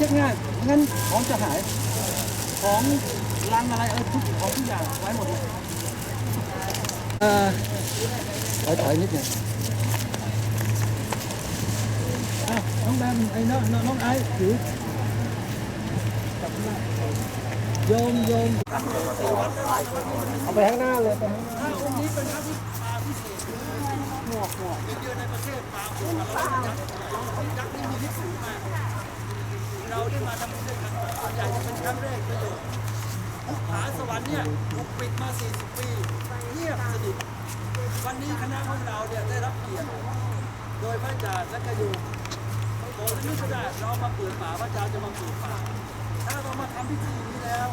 เช็คง่ายงั้นของจะหาย ของลังอะไรเออทุกของทุกอย่างไว้หมดเลยเออถอยถอยนิดหนึงอะน้องแบมไอ้น้องน้องไอ้ถือโยมโยมเอาไปข้างหน้าเลยไปข้างหน้าตรงนี้เป็นพระที่ปาพิเศษหมวกหมวกเดียวในประเทศปาหัวอะไรยักษ์ยักษ์นี่มีที่สูงมาก เราได้มาทำบุญด้วยกันส่วนใหญ่จะเป็นครั้งแรกประโยชน์ภูผาสวรรค์เนี่ยถูกปิดมา 40 ปีเงียบสนิทวันนี้คณะของเราเนี่ยได้รับเกียรติโดยพระอาจารย์และกโยมโตที่นี่ก็ได้เรามาเปิดป่าพระอาจารย์จะมาเปิดป่าถ้าเรามาทำพิธีนี้แล้ว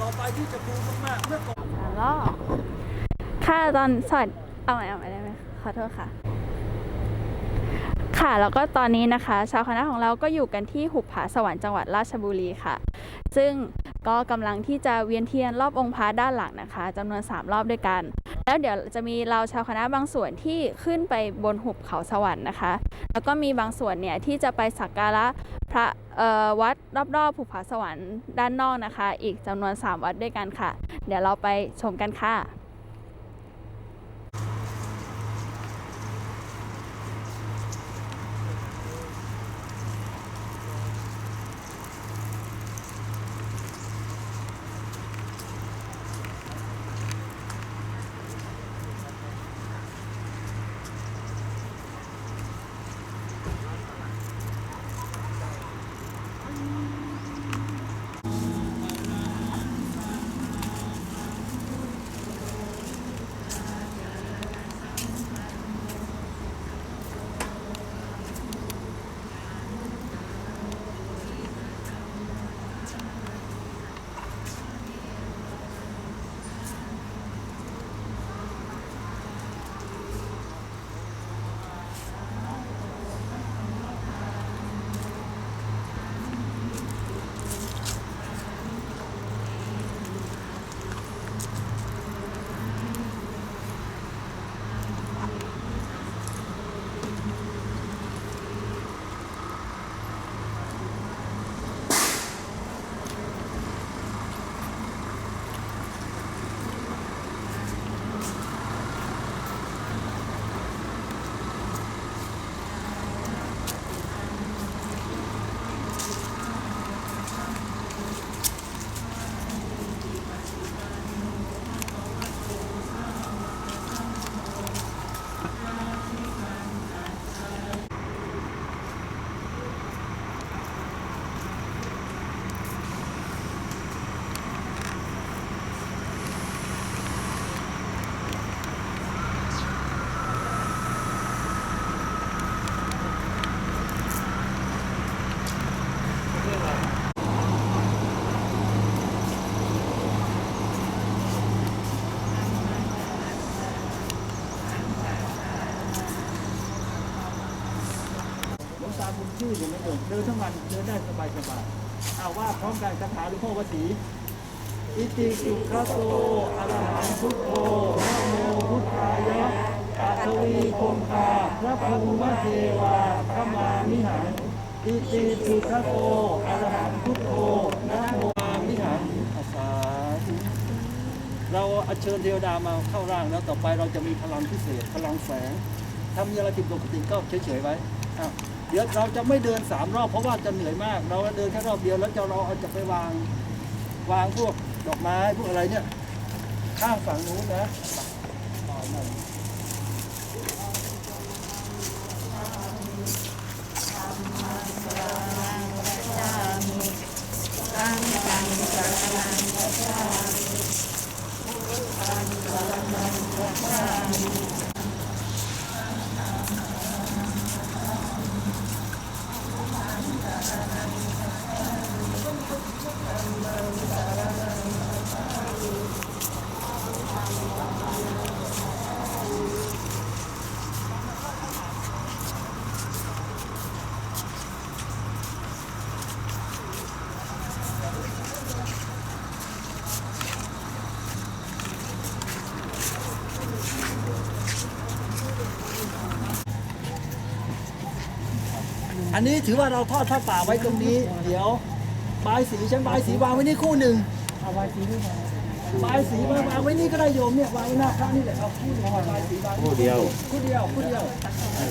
ต่อไปที่จะบูมากๆเมื่อก่อนสามรอบค่ะตอนสวัสดเอาใหม่เอาใหม่ได้ไหมขอโทษค่ะ ค่ะ แล้วก็ตอนนี้นะคะ ชาวคณะของเราก็อยู่กันที่หุบผาสวรรค์จังหวัดราชบุรีค่ะ ซึ่งก็กำลังที่จะเวียนเทียนรอบองค์พระด้านหลังนะคะจำนวน 3 รอบด้วยกัน แล้วเดี๋ยวจะมีเราชาวคณะบางส่วนที่ขึ้นไปบนหุบเขาสวรรค์นะคะ แล้วก็มีบางส่วนเนี่ยที่จะไปสักการะพระวัดรอบๆภูผาสวรรค์ด้านนอกนะคะ อีกจำนวน 3 วัดด้วยกันค่ะ เดี๋ยวเราไปชมกันค่ะ่งเดินทั้งวันเดินได้สบายสบายเอาว่าพร้อมกันคาถาหลวงพ่อวสีอิติสุขโตอะระหังพุทโธนะโมพุทธายะปัทวีคงคาพระภูมิเทวาขมามิหังอิติสุขโตอะระหังพุทโธนะโมมิหังอาสาธุเราอัญเชิญเทวดามาเข้าร่างแล้วต่อไปเราจะมีพลังพิเศษพลังแสงถ้ามีอะไรผิดปกติก็เฉยๆไว้อ้าว เดี๋ยวเราจะไม่เดินสามรอบเพราะว่าจะเหนื่อยมาก เราเดินแค่รอบเดียวแล้วจะเราเอาจะไปวางวางพวกดอกไม้พวกอะไรเนี่ย ข้างฝั่งนู้นนะต่อหน่อย นนี้ถือว่าเราทอดผ้าป่าไว้ตรงนี้ เดี๋ยวบายสีฉันบายสีวางไว้นี่คู่หนึ่งเอาไว้ทีนี้มาบายสีมาวางไว้นี่ก็ได้โยมเนี่ยวางไว้หน้าพระนี่แหละเอาคู่เดียวบายสีวางคู่เดียวคู่เดียวคู่เดียว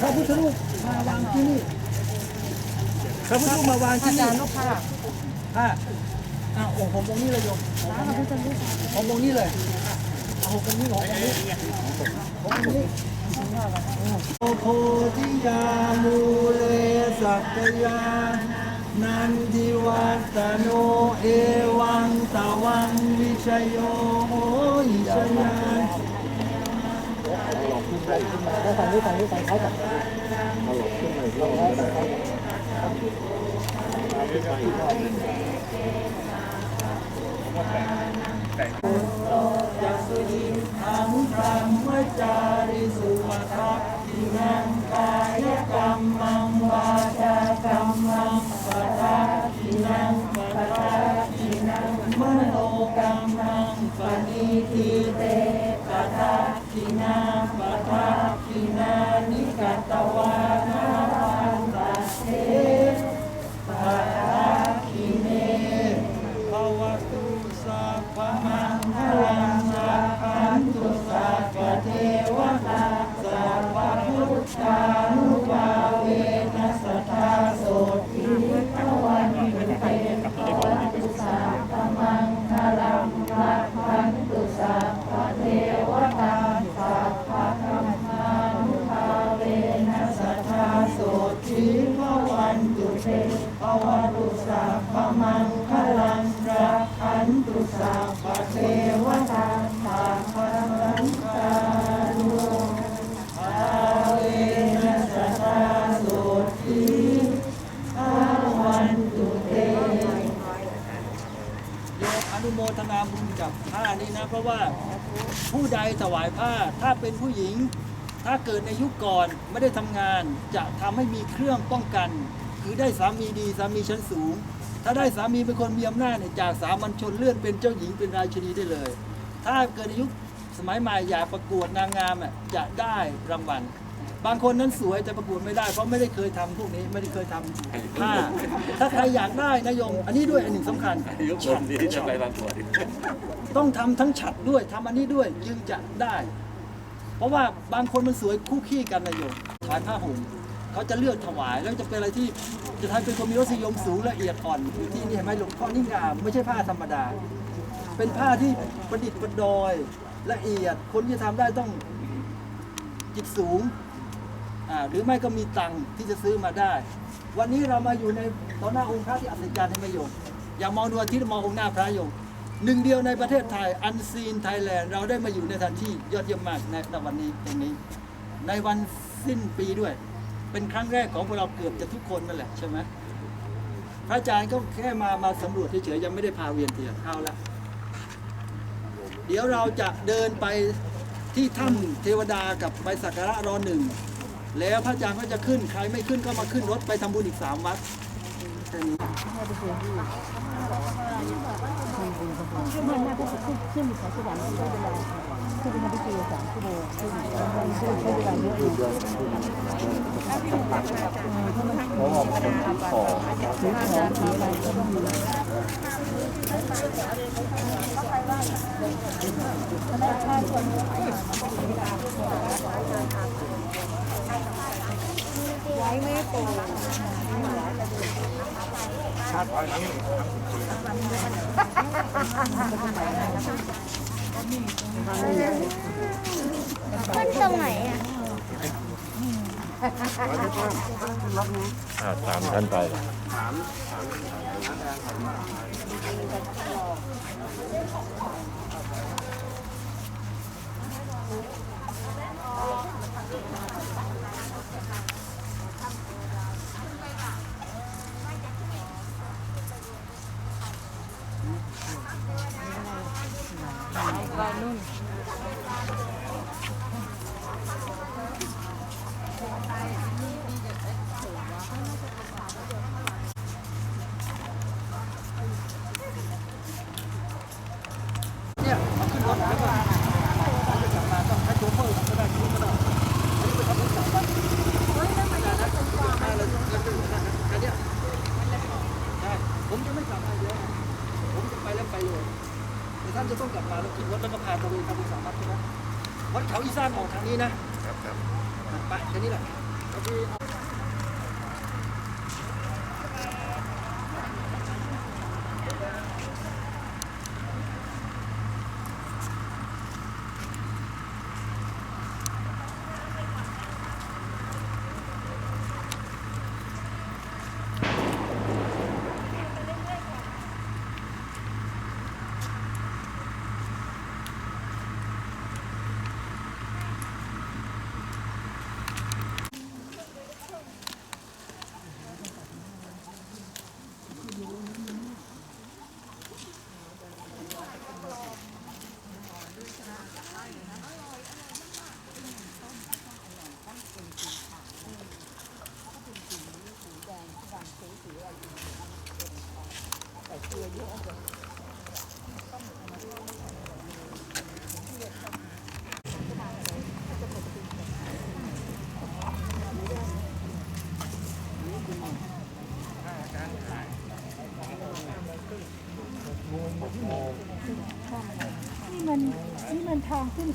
พระพุทธรูปมาวางที่นี่พระพุทธรูปมาวางที่นี่ลูกค้าผ้าอ้าวองค์ผมตรงนี้เลยโยมผมตรงนี้เลยเอาตรงนี้ของตรงนี้ของตรงนี้ โอโพธิยามูเลสักยา นันทิวัตโนเอวังตะวังวิชโยโหอิชยานแล้วฝั่งนี้ฝั่งนี้ฝั่งเขากับยัสุยิทังธรรมจาริสุ นังกายกรรมังวาจากรรมังปะตาทินังปะตาทินังมโนกรรมังปณิทิเตปะตาทินาปทักขินานิกัตตวานา ผู้ใดถวายผ้าถ้าเป็นผู้หญิง ถ้าเกิดในยุคก่อนไม่ได้ทำงานจะทำให้มีเครื่องป้องกัน คือได้สามีดีสามีชั้นสูง ถ้าได้สามีเป็นคนมีอำนาจเนี่ยจากสามัญชนเลื่อนเป็นเจ้าหญิงเป็นราชินีได้เลย ถ้าเกิดในยุคสมัยใหม่อยากประกวดนางงามอะจะได้รางวัลบางคนนั้นสวยแต่ประกวดไม่ได้เพราะไม่ได้เคยทำพวกนี้ไม่ได้เคยทำผ้าถ้าใครอยากได้นะยม อันนี้ด้วยอันหนึ่งสำคัญยุคผมนี้จะไปรัน ต้องทำทั้งฉัดด้วยทำอันนี้ด้วยจึงจะได้ เพราะว่าบางคนมันสวยคู่ขี้กันนะโยมถายผ้าห่มเขาจะเลือกถวายแล้วจะเป็นอะไรที่จะทำเป็นคนมีรสนิยมสูงละเอียดอ่อนอยู่ที่นี่เห็นไหมหลวงพ่อนี่งามไม่ใช่ผ้าธรรมดา เป็นผ้าที่ประดิษฐ์ประดอยละเอียด คนที่จะทำได้ต้องจิตสูงหรือไม่ก็มีตังค์ที่จะซื้อมาได้ วันนี้เรามาอยู่ในต่อหน้าองค์พระที่อัศจรรย์ให้ไหมโยมอย่ามองดวงอาทิตย์มององค์หน้าพระโยม หนึ่งเดียวในประเทศไทยอันซีนไทยแลนด์เราได้มาอยู่ในสถานที่ยอดเยี่ยมมากในวันนี้ตรงนี้ ในวันสิ้นปีด้วย เป็นครั้งแรกของพวกเราเกือบจะทุกคนนั่นแหละใช่ไหมพระอาจารย์ก็แค่มามาสำรวจเฉยๆยังไม่ได้พาเวียนเทียนเอาละเดี๋ยวเราจะเดินไปที่ถ้ำเทวดากับไปสักการะรอหนึ่งแล้วพระอาจารย์ก็จะขึ้นใครไม่ขึ้นก็มาขึ้นรถไปทำบุญอีกสามวัดแค่นี้ ขึ้นมาก็ขึ้นขึ้นสองสวรรค์ใช้เวลาขึ้นเป็นพิธีสามชั่วโมงขึ้นใช้เวลาเยอะอยู่ถือของถืออะไรก็ต้องมีไว้ไม่โต ขึ้นตรงไหนอะตามท่านไป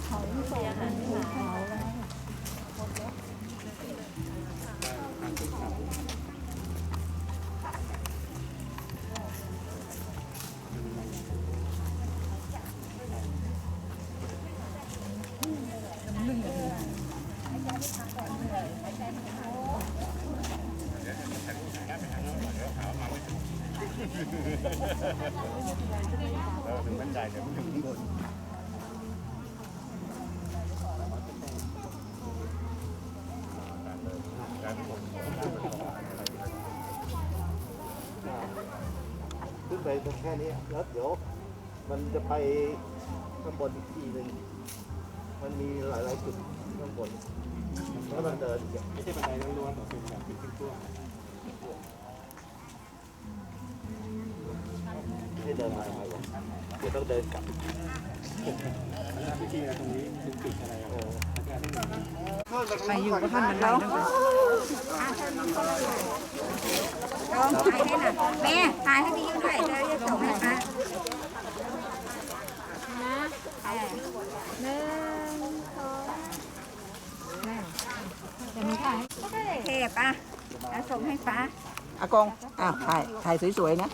เขา กันไปตรงแค่นี้แล้วเดี๋ยวมันจะไปข้างบนอีกทีหนึ่งมันมีหลายๆจุดข้างบนแล้วมันเดินอีกไม่ใช่บันไดล้วนๆแต่เป็นแบบเป็นขึ้นตัวไม่ได้เดินมาไหรอกเดี๋ยวต้องเดินกลับ ไรตรงนี้เป็นจุดอยู่กับท่านมันแล้วลองถ่ายให้หน่อยแม่ถ่ายให้พี่ยุ่ด้วยจะได้ส่งให้คะนะเออหนึ่งสองโอเคป่ะแล้วส่งให้ฟ้าอากงอะถ่ายถ่ายสวยๆนะ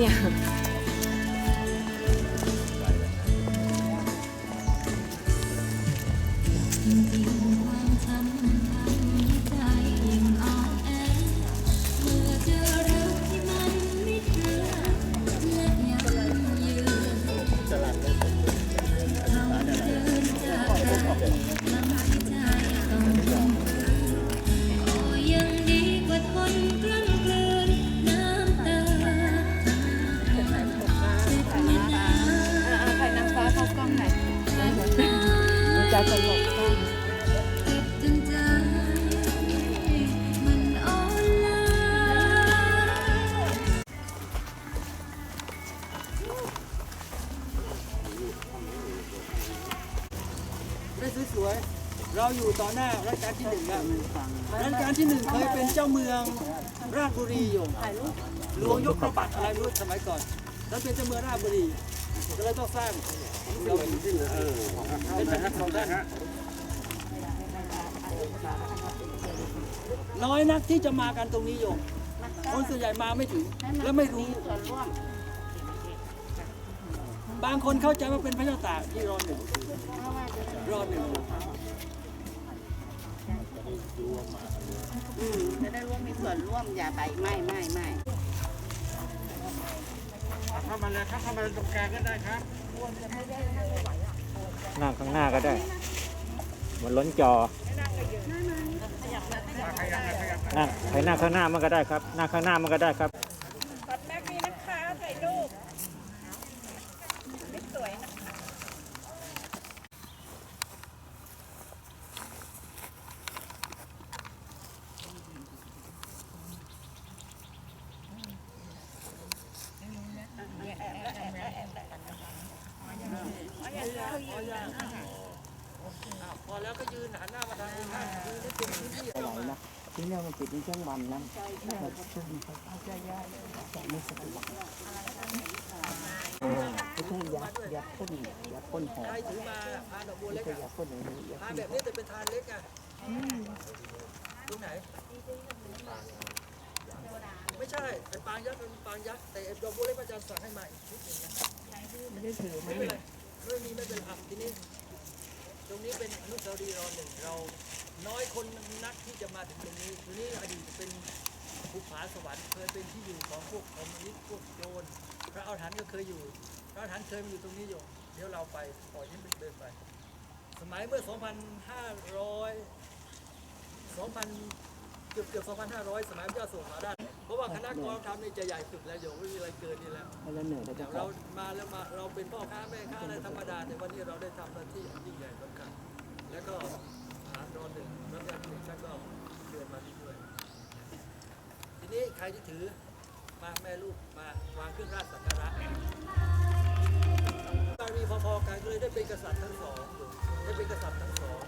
ส่ จะสงบเจ็บจนใจมันอ่อนล้าได้สวยๆเราอยู่ต่อหน้ารัชกาลที่หนึ่งแล้วรัชกาลที่หนึ่งเคยเป็นเจ้าเมืองราชบุรีอยู่หลวงยกพระบาทอะไรรู้สมัยก่อน แล้วเป็นเจ้าเมืองราชบุรี ก็เลยต้องสร้างเราอยู่ที่เออเป็นแผ่นดินของท่านน้อยนักที่จะมากันตรงนี้โยมคนส่วนใหญ่มาไม่ถึง และไม่รู้ บางคนเข้าใจว่าเป็นพระเจ้าตากที่รอหนึ่งรอหนึ่งจะได้ร่วมมีส่วนร่วมอย่าไปไม่ไม่ไม่ เข้ามาเลยครับเข้ามาตรงกลางก็ได้ครับนั่งข้างหน้าก็ได้มันล้นจอนั่งใครนั่งข้างหน้ามันก็ได้ครับนั่งข้างหน้ามันก็ได้ครับ พอแล้วก็ยืนหันหน้ามาทางนี้นะยืนได้เป็นพื้นที่เอามาที่เนี่ยมันติดในช่วงวันนะช่วงนี้เขาจะย้ากจะไม่สะดวกไม่ใช่ยัดยัดพ่นยัดพ่นหอมใครถือมาพานดอกบัวเล็กใช่อะพ่นอย่างนี้ยัดทานพ่นแบบนี้แต่เป็นทานเล็กอะตรงไหนไม่ใช่ไอ้ปางยักษ์เป็นปางยักษ์แต่ไอ้ดอกบัวเล็กอาจารย์สั่งให้มาอีกชุดหนึ่ไม่ได้ถือไม่เป็นไร ไม่มีไม่เป็นไรอะทีนี้ตรงนี้เป็นอนุสาวรีย์รอหนึ่งเรา น้อยคนนักที่จะมาถึงตรงนี้ทีนี้อดีตเป็นภูผาสวรรค์เคยเป็นที่อยู่ของพวกคอมมิวนิสต์พวกโจรพระอาถรรพ์ก็เคยอยู่พระอาถรรพ์เคยมาอยู่ตรงนี้อยู่เดี๋ยวเราไปปล่อยให้มันเดินไป สมัยเมื่อ 2,500 2,000 เกือบเกือบ2,500 สมัยพระเจ้าโศกมหาราชเพราะว่าคณะกรธรรมนี่จะใหญ่สุดแล้วโยมไม่มีอะไรเกินนี่แล้วแล้วเหนื่อยแต่เดี๋ยวเรามาแล้วมาเราเป็นพ่อค้าแม่ค้าอะไรธรรมดาแต่วันนี้เราได้ทำหน้าที่อันยิ่งใหญ่สำคัญแล้วก็หารอนหนึ่งแล้วก็หนึ่งท่านก็เดินมาที่ด้วย ทีนี้ใครที่ถือมาแม่ลูกมาวางเครื่องราชสักการะบารมีพอๆกันก็เลยได้เป็นกษัตริย์ทั้งสองอยู่ได้เป็นกษัตริย์ทั้งสอง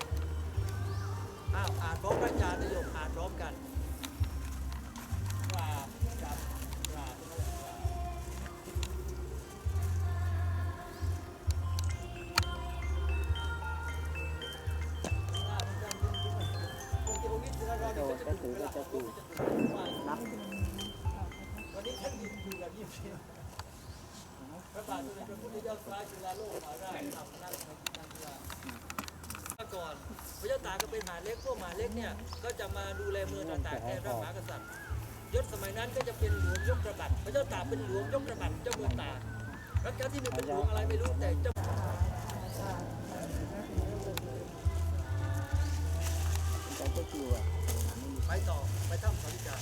อ้าวอ่านพร้อมพระอาจารย์นายกอ่านพร้อมกันกราบกับกราบกราบโตก็ถือก็จะกูนับวันนี้ท่านยืนอยู่กับยี่สิบพระบาทสมเด็จพระพุทธเจ้าฟ้าจุฬาโลกมหาราชทำนั่งนั่งนั่งเรือเมื่อ ก่อนพระเจ้าตากก็เป็นมหาเล็กพวกหมาเล็กเนี่ยก็จะมาดูแลเมืองต่างๆแทนพระมหากษัตริย์ยศสมัยนั้นก็จะเป็นหลวงยกกระบัดพระเจ้าตากเป็นหลวงยกกระบัดเจ้าเมืองตากรัชกาลที่หนึ่งเป็นหลวงอะไรไม่รู้แต่เจ้าแต่ก็กูอะไปต่อไปถ้ำสาริกา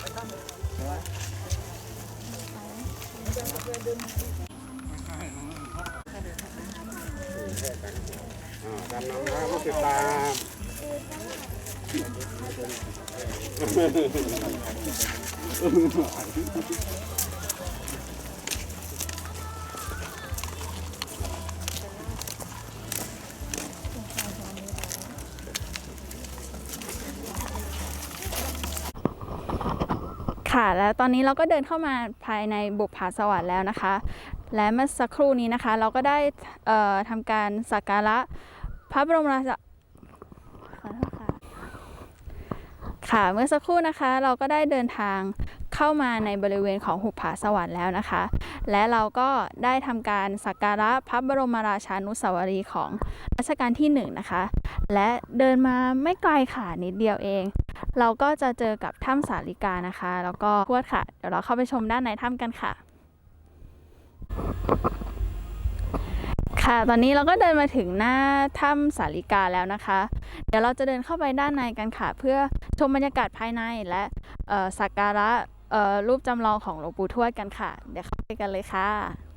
ไปถ้ำ ดำน้ำน้ำก็ติดตามค่ะแล้วตอนนี้เราก็เดินเข้ามาภายในบุปผาสวรรค์แล้วนะคะ และเมื่อสักครู่นี้นะคะ เราก็ได้ทำการสักการะ พระบรมราชขอโทษค่ะ ค่ะเมื่อสักครู่นะคะเราก็ได้เดินทางเข้ามาในบริเวณของหุบผาสวรรค์แล้วนะคะ และเราก็ได้ทำการสักการะพระบรมราชานุสาวรีย์ของรัชกาลที่หนึ่งนะคะ และเดินมาไม่ไกลค่ะนิดเดียวเอง เราก็จะเจอกับถ้ำสาลิกานะคะ แล้วก็พวดค่ะ เดี๋ยวเราเข้าไปชมด้านในถ้ำกันค่ะ ค่ะ ตอนนี้เราก็เดินมาถึงหน้าถ้ำสาลิกาแล้วนะคะ เดี๋ยวเราจะเดินเข้าไปด้านในกันค่ะ เพื่อชมบรรยากาศภายในและสักการะรูปจำลองของหลวงปู่ทวดกันค่ะ เดี๋ยวเข้าไปกันเลยค่ะ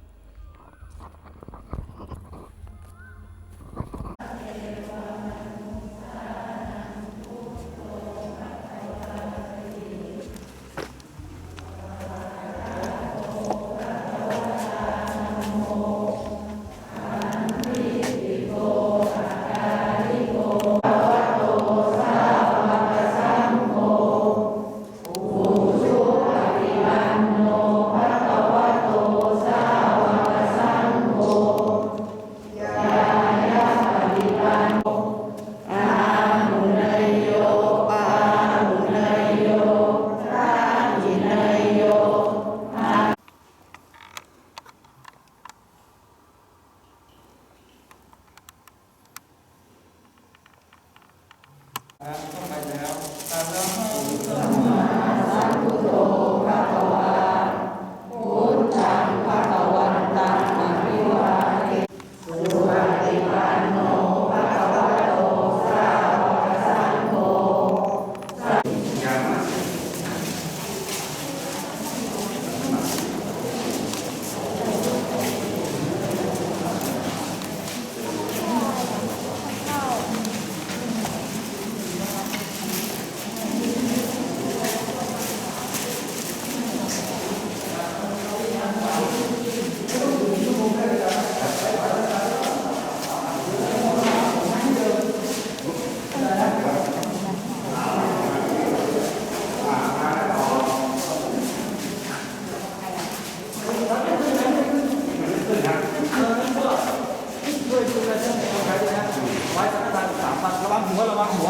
ปัดระวังหัวระวังหัว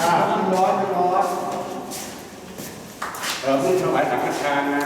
อ่าร้อนร้อนเราเพิ่งถวายสังฆทานนะ